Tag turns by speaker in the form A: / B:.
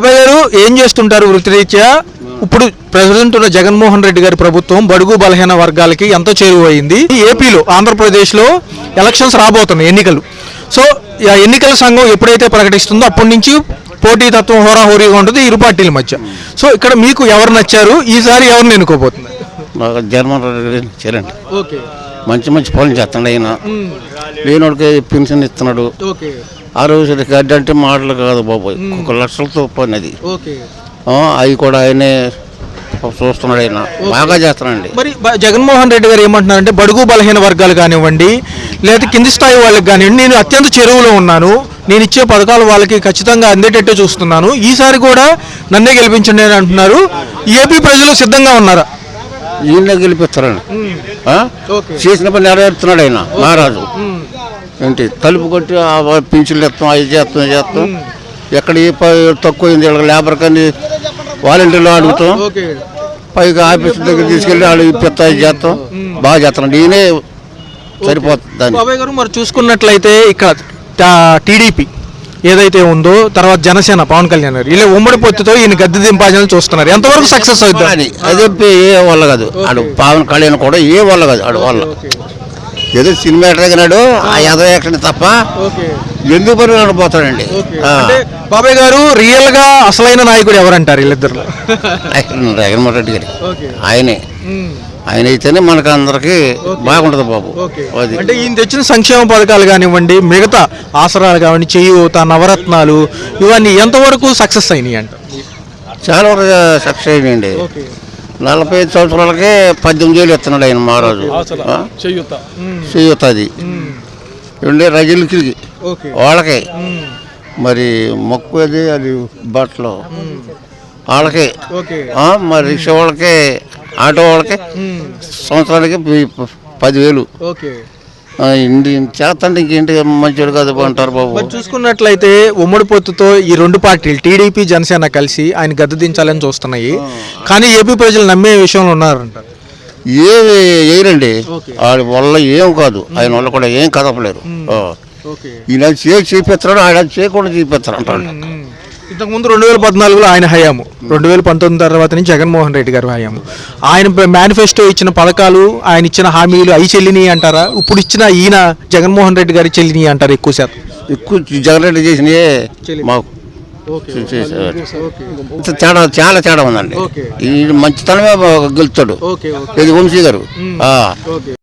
A: బాబాయ్ గారు ఏం చేస్తుంటారు వృత్తిరీత్యా? ఇప్పుడు ప్రెసిడెంట్ ఉన్న జగన్మోహన్ రెడ్డి గారి ప్రభుత్వం బడుగు బలహీన వర్గాలకి ఎంతో చేరువైంది? ఏపీలో ఆంధ్రప్రదేశ్లో ఎలక్షన్స్ రాబోతున్నాయి ఎన్నికలు. సో ఆ ఎన్నికల సంఘం ఎప్పుడైతే ప్రకటిస్తుందో అప్పటి నుంచి పోటీతత్వం హోరాహోరీగా ఉంటుంది ఇరు పార్టీల మధ్య. సో ఇక్కడ మీకు ఎవరు నచ్చారు? ఈసారి ఎవరిని ఎన్నుకోబోతున్నారు?
B: మాకు జర్మన్ రెడ్డి చేరండి.
A: ఓకే.
B: మంచి మంచి పనులు చేస్తున్నాడు ఆయన. లేనోడికి పెన్షన్ ఇస్తున్నాడు. ఆ రోజు గడ్డి అంటే మాటలు కాదు బాబు. ఒక లక్షలతో పని అది అవి కూడా ఆయనే చూస్తున్నాడు ఆయన. బాగా చేస్తున్నాడండి.
A: మరి జగన్మోహన్ రెడ్డి గారు ఏమంటున్నారంటే బడుగు బలహీన వర్గాలు కానివ్వండి లేదా కింది స్థాయి వాళ్ళకి కానివ్వండి నేను అత్యంత చెరువులో ఉన్నాను నేను ఇచ్చే పథకాలు వాళ్ళకి ఖచ్చితంగా అందేటట్టే చూస్తున్నాను. ఈసారి కూడా నన్నే గెలిపించండి అని అంటున్నారు. ఏపీ ప్రజలు సిద్ధంగా ఉన్నారా?
B: ఈయన గెలిపిస్తారండి. చేసిన పని నెరవేరుతున్నాడు ఆయన మహారాజు. ఏంటి? తలుపు కొట్టి పింఛన్లు ఇస్తాం అవి చేస్తాం చేస్తాం. ఎక్కడ ఏ ప- తక్కువైంది వీళ్ళకి లేబర్ కానీ వాలంటీర్లు అడుగుతాం. పైగా ఆఫీస్ దగ్గర తీసుకెళ్ళి వాళ్ళు ఇప్పిస్తా చేస్తాం. బాగా చేస్తున్నాడు ఈయనే సరిపోతుంది
A: బాబాయ్ గారు మరి చూసుకున్నట్లయితే ఇక్కడ టీడీపీ ఏదైతే ఉందో తర్వాత జనసేన పవన్ కళ్యాణ్ గారు ఇలా ఉమ్మడి పొత్తుతో ఈయన గద్దె దింపాలని చూస్తున్నారు. ఎంతవరకు సక్సెస్ అవుతుంది
B: అది అదే పే- ఏ వల్ల కాదు. ఆడు పవన్ కళ్యాణ్ కూడా ఏ వల్ల కాదు. ఆడు వల్ల ఏదో సినిమా ఎట్టగనాడు ఆ యాదవ యాక్షన్ తప్ప ఎందుకు పని పోతాడండి?
A: బాబాయ్ గారు రియల్గా అసలైన నాయకుడు ఎవరంటారు వీళ్ళిద్దరు
B: జగన్మోహన్ రెడ్డి గారి. ఆయనే. ఆయన అయితేనే మనకు అందరికి బాగుంటుంది బాబు.
A: అంటే ఈయన తెచ్చిన సంక్షేమ పథకాలు కానివ్వండి మిగతా ఆసరాలు కానివ్వండి చేయూత నవరత్నాలు ఇవన్నీ ఎంతవరకు సక్సెస్ అయినాయి అంట
B: చాలా వరకు సక్సెస్ అయ్యండి నలభై ఐదు సంవత్సరాలకే పద్దెనిమిది వేలు ఇస్తున్నాడు ఆయన మహారాజు? చేయూత అది. ఉండే రజలకి
A: ఓకే.
B: వాళ్ళకి. మరి మొక్కు అది అది బట్టలు. వాళ్ళకి. మరి రిక్షా వాళ్ళకి ఆటో వాళ్ళకి సంవత్సరానికి పదివేలు. చేస్తండి ఇంకేంటి మంచివాడు కాదు అంటారు బాబు.
A: చూసుకున్నట్లయితే ఉమ్మడి పొత్తుతో ఈ రెండు పార్టీలు టీడీపీ జనసేన కలిసి ఆయన గద్దె దించాలని చూస్తున్నాయి. కానీ ఏపీ ప్రజలు నమ్మే విషయంలో ఉన్నారంట
B: ఏమి వేయరండి. వాళ్ళ వల్ల ఏం కాదు. ఆయన వల్ల కూడా ఏం కదపలేరు ఈయన చేసి చూపిస్తాడు ఆయన చేయకుండా చూపిస్తాడు అంటాడు.
A: ఇంతకుముందు రెండు వేల పద్నాలుగులో ఆయన హయాము. రెండు వేల పంతొమ్మిది తర్వాత నుంచి జగన్మోహన్ రెడ్డి గారు హయాము. ఆయన మేనిఫెస్టో ఇచ్చిన పథకాలు ఆయన ఇచ్చిన హామీలు అవి చెల్లిని అంటారా? ఇప్పుడు ఇచ్చిన ఈయన జగన్మోహన్ రెడ్డి గారి చెల్లిని అంటారు ఎక్కువ శాతం?
B: ఎక్కువ జగన్ రెడ్డి. మాకు ఇంత తేడా చాలా తేడా ఉందండి. ఈ మంచితనమే గెలుస్తాడు. ఇది వంశీ గారు.